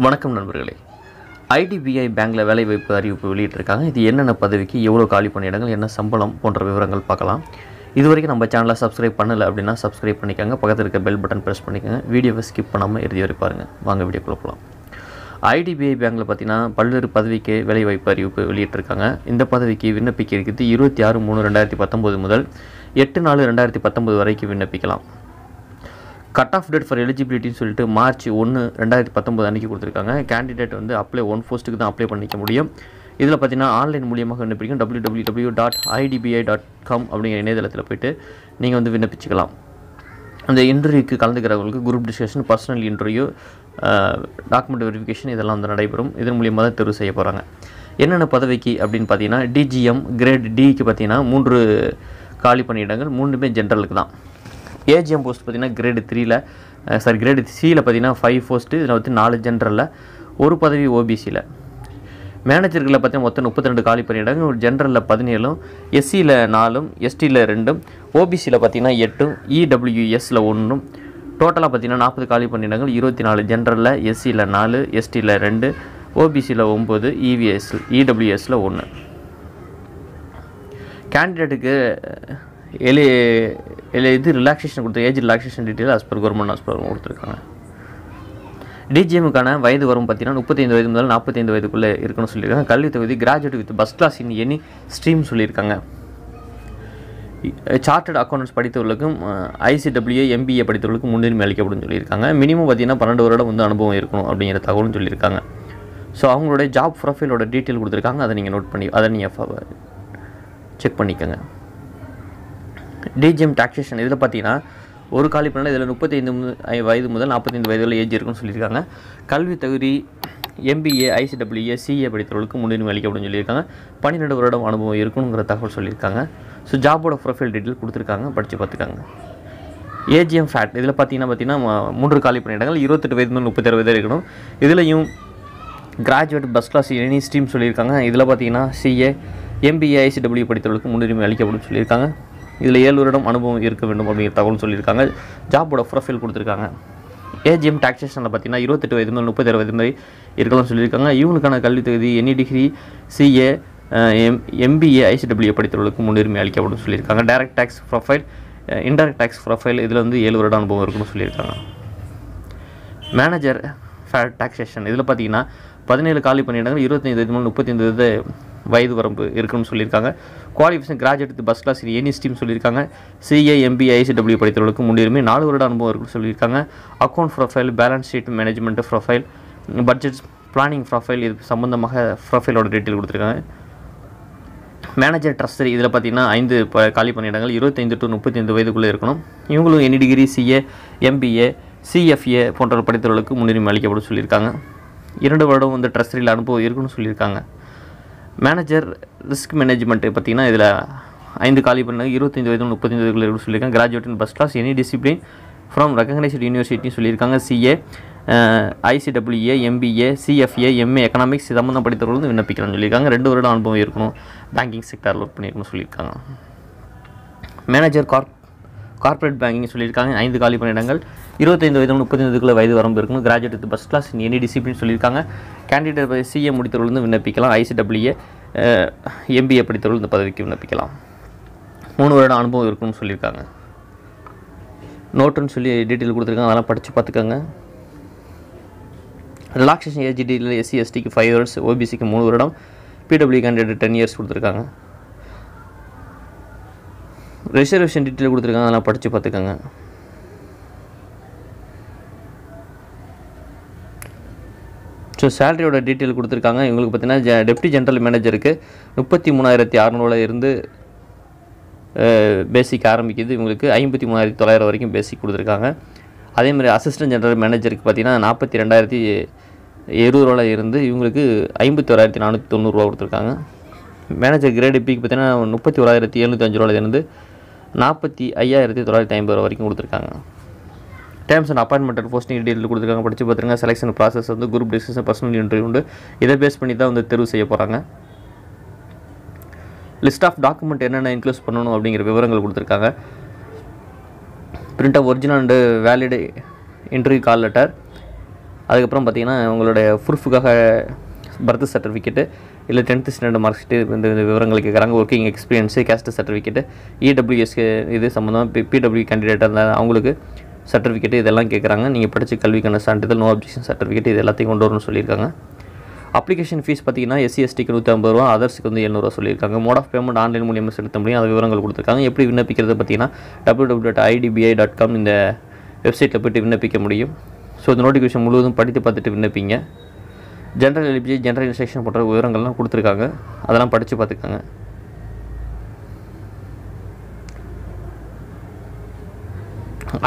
வணக்கம் நண்பர்களே. ஐடிபிஐ பேங்க்கில் வேலைவாய்ப்பு அறிவிப்பு வெளியிட்டிருக்காங்க. இது என்னென்ன பதவிக்கு எவ்வளோ காலி பணியிடங்கள் என்ன சம்பளம் போன்ற விவரங்கள் பார்க்கலாம். இது வரைக்கும் நம்ம சேனலை சப்ஸ்கிரைப் பண்ணலை அப்படின்னா சப்ஸ்கிரைப் பண்ணிக்கோங்க. பக்கத்தில் இருக்க பெல் பட்டன் ப்ரெஸ் பண்ணிக்கோங்க. வீடியோவை ஸ்கிப் பண்ணாமல் இறுதி வரை பாருங்கள் வாங்க வீடியோ போகலாம் ஐடிபிஐ பேங்க்கில் பார்த்தீங்கன்னா பல்வேறு பதவிக்கு வேலைவாய்ப்பு அறிவிப்பு வெளியிட்டிருக்காங்க. இந்த பதவிக்கு விண்ணப்பிக்க இருக்குது இருபத்தி ஆறு மூணு ரெண்டாயிரத்தி பத்தொம்போது முதல் எட்டு நாலு ரெண்டாயிரத்தி பத்தொம்போது வரைக்கும் விண்ணப்பிக்கலாம். கட் ஆஃப் டேட் ஃபார் எலிஜிபிலிட்டின்னு சொல்லிட்டு மார்ச் ஒன்று ரெண்டாயிரத்தி பத்தொம்பது அன்றைக்கி கொடுத்துருக்காங்க. கேண்டிடேட் வந்து அப்ளை ஒன் போஸ்ட்டுக்கு தான் அப்ளை பண்ணிக்க முடியும். இதில் பார்த்தீங்கன்னா ஆன்லைன் மூலியமாக விண்ணப்பிக்கும் W W W dot IDBI dot com அப்படிங்கிற இணையதளத்தில் போயிட்டு நீங்கள் வந்து விண்ணப்பிச்சுக்கலாம். அந்த இன்டர்வியூக்கு கலந்துக்கிறவங்களுக்கு group discussion personal interview document verification இதெல்லாம் வந்து நடைபெறும். இதன் மூலியமாக தான் தேர்வு செய்ய போகிறாங்க என்னென்ன பதவிக்கு அப்படின்னு பார்த்தீங்கன்னா டிஜிஎம் கிரேட் டிக்கு பார்த்தீங்கன்னா மூன்று காலி பணியிடங்கள் மூணுமே ஜென்ரலுக்கு தான். ஏஜிஎம் போஸ்ட் பார்த்தீங்கன்னா கிரேடு த்ரீயில் சாரி கிரேடு சியில் பார்த்தீங்கன்னா ஃபைவ் போஸ்ட்டு இதில் வந்து நாலு ஜென்ரலில் ஒரு பதவி ஓபிசியில் மேனேஜர்களில் பார்த்தீங்கன்னா மொத்தம் முப்பத்தி ரெண்டு காலி பணியிடங்கள் ஜென்ரலில் பதினேழும் எஸ்சியில் நாலும் எஸ்டியில் ரெண்டும் ஓபிசியில் பார்த்தீங்கன்னா எட்டும் இடபிள்யூஎஸில் ஒன்றும் டோட்டலாக பார்த்தீங்கன்னா நாற்பது காலி பணியிடங்கள் இருபத்தி நாலு ஜென்ரலில் எஸ்சியில் நாலு எஸ்டியில் ரெண்டு ஓபிசியில் ஒம்பது இவிஎஸ் இடபிள்யூஎஸில் ஒன்று கேண்டிடேட்டுக்கு எலி எலி இது ரிலாக்ஸேஷன் கொடுத்த age relaxation detail as government hospital கொடுத்துருக்காங்க. டிஜிஎம்முக்கான வயது வரும் பார்த்தீங்கன்னா முப்பத்தைந்து வயது முதல் நாற்பத்தைந்து வயதுக்குள்ளே இருக்கணும்னு சொல்லியிருக்காங்க. கல்வி தொகுதி graduate with pass class in any stream சொல்லியிருக்காங்க. சார்ட்டர்ட் அக்கௌண்டன்ஸ் படித்தவர்களுக்கும் ஐசிடபிள்யூ எம்பிஏ படித்தவர்களுக்கும் முன்னுரிமை அளிக்கப்படும் சொல்லியிருக்காங்க. மினிமம் பார்த்தீங்கன்னா பன்னெண்டு வருடம் வந்து அனுபவம் இருக்கணும் அப்படிங்கிற தகவலும் சொல்லியிருக்காங்க. ஸோ அவங்களுடைய ஜாப் ப்ரொஃபைலோட டீட்டெயில் கொடுத்துருக்காங்க. அதை நீங்கள் நோட் பண்ணி அதை நீங்கள் செக் பண்ணிக்கோங்க. டிஜிஎம் டாக்ஸேஷன் இதில் பார்த்தீங்கன்னா ஒரு காலி இதில் முப்பத்தைந்து மு- வயது முதல் நாற்பத்தைந்து வயதுல ஏஜ் இருக்குன்னு சொல்லியிருக்காங்க. கல்வி தகுதி எம்பிஏ ஐசிடபிள்யூஏ சிஏ படித்தவர்களுக்கு முன்னுரிமை அளிக்கப்படும் சொல்லியிருக்காங்க. பன்னிரெண்டு வருடம் அனுபவம் இருக்கணுங்கிற தகவல் சொல்லியிருக்காங்க. ஸோ ஜாபோட ப்ரொஃபைல் டீட்டெயில் கொடுத்துருக்காங்க படித்து பார்த்துக்காங்க. ஏஜிஎம் ஃபேட் இதில் பார்த்தீங்கன்னா பார்த்தீங்கன்னா மூன்று காலி பணியிடங்கள் இருபத்தெட்டு வயது முதல் முப்பத்தாறு வயது இருக்கணும். இதுலேயும் graduate pass class any stream சொல்லியிருக்காங்க. இதில் பார்த்தீங்கன்னா சிஏ எம்பிஏ ஐசிடபிள்யூ படித்தவர்களுக்கு முன்னுரிமை அளிக்கப்படும் சொல்லியிருக்காங்க. இதில் ஏழு வருடம் அனுபவம் இருக்க வேண்டும் அப்படிங்கிற தகவல் சொல்லியிருக்காங்க. ஜாபோட ப்ரொஃபைல் கொடுத்துருக்காங்க. ஏஜிஎம் டாக்ஸேஷனில் பார்த்தீங்கன்னா இருபத்தெட்டு வயது முதல் முப்பத்தாறு வயது மாதிரி இருக்கலாம் சொல்லியிருக்காங்க. இவங்களுக்கான கல்வி தகுதி any degree CA M MBA ICW படித்தவர்களுக்கு முன்னுரிமை அளிக்கப்படும் சொல்லியிருக்காங்க. Direct tax profile indirect tax profile இதில் வந்து ஏழு வருட அனுபவம் இருக்குன்னு சொல்லியிருக்காங்க. மேனேஜர் ஃபேர் டாக்ஸேஷன் இதில் பார்த்தீங்கன்னா பதினேழு காலி பணியிடங்கள் இருபத்தைந்து வயது முதல் முப்பத்தைந்து வயது வரம்பு இருக்குன்னு சொல்லியிருக்காங்க. Qualification graduate pass class any stream சொல்லியிருக்காங்க. சிஏ எம்பி ஐசிடபிள்யூ படித்தவர்களுக்கு முன்னுரிமை நாலு வருட அனுபவம் இருக்குன்னு சொல்லியிருக்காங்க. Account profile balance sheet management profile budget planning profile இது சம்மந்தமாக ப்ரொஃபைலோட டீட்டெயில் கொடுத்துருக்காங்க. மேனேஜர் ட்ரஸ்டர் இதில் பார்த்தீங்கன்னா ஐந்து காலி பணியிடங்கள் இருபத்தைந்து டு முப்பத்தைந்து வயதுக்குள்ளே இருக்கணும். இவங்களும் any degree CA MBA CFA போன்ற படித்தவர்களுக்கு முன்னுரிமை அளிக்கப்படும் சொல்லியிருக்காங்க. இரண்டு வருடம் வந்து ட்ரஸ்டரியில் அனுபவம் இருக்குன்னு சொல்லியிருக்காங்க. மேனேஜர் ரிஸ்க் மேனேஜ்மெண்ட்டு பார்த்தீங்கன்னா இதில் ஐந்து காலி பண்ண இருபத்தஞ்சு வயது முப்பத்தஞ்சு முப்பத்தைந்து சொல்லியிருக்காங்க. Graduate in pass class any discipline from recognised யூனிவர்சிட்டின்னு சொல்லியிருக்காங்க. CA ICWA MBA CFA MA economics சம்மந்தம் படித்தவர்கள் வந்து விண்ணப்பிக்கலாம்னு சொல்லியிருக்காங்க. ரெண்டு வருடம் அனுபவம் இருக்கணும். பேங்கிங் செக்டரில் ஒர்க் பண்ணியிருக்கணும்னு சொல்லியிருக்காங்க. மேனேஜர் கார்ப் கார்ப்பரேட் பேங்கிங் சொல்லியிருக்காங்க. ஐந்து காலி பணியிடங்கள் இருபத்தைந்து வயது முப்பத்தைந்துக்குள்ள வயது வரம்பு இருக்கணும் graduate pass class any discipline சொல்லியிருக்காங்க. கேண்டிடேட் சிஏ முடித்தவர்கள் வந்து விண்ணப்பிக்கலாம். ஐசிடபிள்யூஏ எம்பிஏ படித்தவர்கள் இந்த பதவிக்கு விண்ணப்பிக்கலாம். மூணு வருடம் அனுபவம் இருக்குன்னு சொல்லியிருக்காங்க. நோட்டுன்னு சொல்லி டீட்டெயில் கொடுத்துருக்காங்க. அதெல்லாம் படித்து பார்த்துக்கோங்க. ரிலாக்ஸேஷன் ஏஜ் டீட்டெயில் எஸ்சி எஸ்டிக்கு ஃபைவ் இயர்ஸ் ஓபிசிக்கு மூணு வருடம். பிடபிள்யூ கேண்டிடேட் டென் இயர்ஸ் கொடுத்துருக்காங்க. ரிசர்வேஷன் டீட்டெயில் கொடுத்துருக்காங்க அதெல்லாம் படித்து பார்த்துக்கோங்க. ஸோ சேலரியோட டீட்டெயில் கொடுத்துருக்காங்க. இவங்களுக்கு பார்த்தீங்கன்னா டெப்டி ஜென்ரல் மேனேஜருக்கு முப்பத்தி மூணாயிரத்தி அறநூறுல இருந்து பேசிக் ஆரம்பிக்குது. இவங்களுக்கு ஐம்பத்தி மூணாயிரத்தி தொள்ளாயிரம் வரைக்கும் பேசிக் கொடுத்துருக்காங்க. அதே மாதிரி அசிஸ்டன்ட் ஜென்ரல் மேனேஜருக்கு பார்த்தீங்கன்னா நாற்பத்தி ரெண்டாயிரத்தி இருபது ரூபால இருந்து இவங்களுக்கு ஐம்பத்தி ஓராயிரத்தி நானூற்றி தொண்ணூறுரூவா கொடுத்துருக்காங்க. மேனேஜர் கிரேடு பிக்கு பார்த்தீங்கன்னா முப்பத்தி ஓராயிரத்தி எழுநூற்றி அஞ்சு இருந்து நாற்பத்தி ஐயாயிரத்தி தொள்ளாயிரத்தி ஐம்பது ரூபா வரைக்கும் கொடுத்துருக்காங்க. Terms and appointment posting detail கொடுத்துருக்காங்க. படித்து பார்த்துருங்க. செலெக்ஷன் ப்ராசஸ் வந்து குரூப் டிஸ்கஷன் பர்சனல் இன்டர்வியூ உண்டு. இதை பேஸ் பண்ணி தான் வந்து தேர்வு செய்ய போகிறாங்க லிஸ்ட் ஆஃப் டாக்குமெண்ட் என்னென்ன இன்க்ளூஸ் பண்ணணும் அப்படிங்கிற விவரங்கள் கொடுத்துருக்காங்க. Print of original and valid interview call letter அதுக்கப்புறம் பார்த்தீங்கன்னா உங்களுடைய ப்ரூஃபுக்காக பர்த் சர்டிஃபிகேட்டு இல்லை டென்த்து ஸ்டாண்டர்ட் மார்க் ஷீட்டு இந்த விவரங்கள் கேட்குறாங்க ஒர்க்கிங் எக்ஸ்பீரியன்ஸு கேஸ்ட் சர்டிஃபிகேட்டு இடபிள்யூஎஸ்க்கு இது சம்மந்தமாக பி பிடபிள்யூ கேண்டிடேட்டாக இருந்தால் அவங்களுக்கு சர்டிஃபிகேட்டு இதெல்லாம் கேட்குறாங்க நீங்கள் படித்த கல்விக்கான சான்றிதழ் நோ அப்ஜெக்ஷன் சர்டிஃபிகேட் இது எல்லாத்தையும் கொண்டு வரணும்னு சொல்லியிருக்காங்க. அப்ளிகேஷன் ஃபீஸ் பார்த்தீங்கன்னா எஸ்சி எஸ்டிக்கு நூற்றி ஐம்பது ரூபா அதர்ஸுக்கு வந்து எழுநூறுவா சொல்லியிருக்காங்க. மோட் ஆஃப் பேமெண்ட் ஆன்லைன் மூலியமாக செலுத்த முடியும். அது விவரங்கள் கொடுத்துருக்காங்க. எப்படி விண்ணப்பிக்கிறது பார்த்தீங்கன்னா W W dot IDBI dot com இந்த வெப்சைட்டில் போய்ட்டு விண்ணப்பிக்க முடியும். ஸோ இந்த நோட்டிஃபிகேஷன் முழுவதும் படித்து பார்த்துட்டு விண்ணப்பிங்க. ஜென்ரல் எல்பிஜி ஜென்ரல் இன்ஸ்ட்ரக்ஷன் போன்ற விவரங்கள்லாம் கொடுத்துருக்காங்க. அதெல்லாம் படித்து பார்த்துக்காங்க.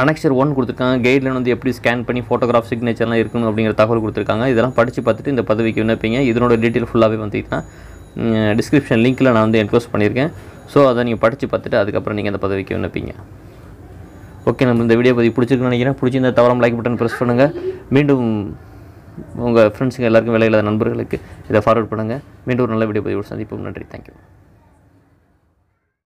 அனெக்சர் ஒன் கொடுத்துருக்காங்க. கைட்லைன் வந்து எப்படி ஸ்கேன் பண்ணி ஃபோட்டோகிராஃப் சிக்னேச்சர்லாம் இருக்கணும் அப்படிங்கிற தகவல் கொடுத்துருக்காங்க. இதெல்லாம் படித்து பார்த்துட்டு இந்த பதவிக்கு விண்ணப்பிங்க. இதனோட டீட்டெயில் ஃபுல்லாகவே வந்துட்டுனா டிஸ்கிரிப்ஷன் லிங்க்கில் நான் வந்து என்க்ளோஸ் பண்ணியிருக்கேன். ஸோ அதை நீங்கள் படித்து பார்த்துட்டு அதுக்கப்புறம் நீங்கள் அந்த பதவிக்கு விண்ணப்பிங்க. ஓகே நம்ம இந்த வீடியோ பற்றி பிடிச்சிருக்குன்னு நினைக்கிறேன். பிடிச்சிருந்த தவறாம லைக் பட்டன் ப்ரெஸ் பண்ணுங்கள் மீண்டும் உங்கள் ஃப்ரெண்ட்ஸுங்க எல்லாருக்கும் வேலை இல்லாத நண்பர்களுக்கு இதை ஃபார்வர்ட் பண்ணுங்கள் மீண்டும் ஒரு நல்ல வீடியோ பதிவு சந்திப்போம். நன்றி. தேங்க்யூ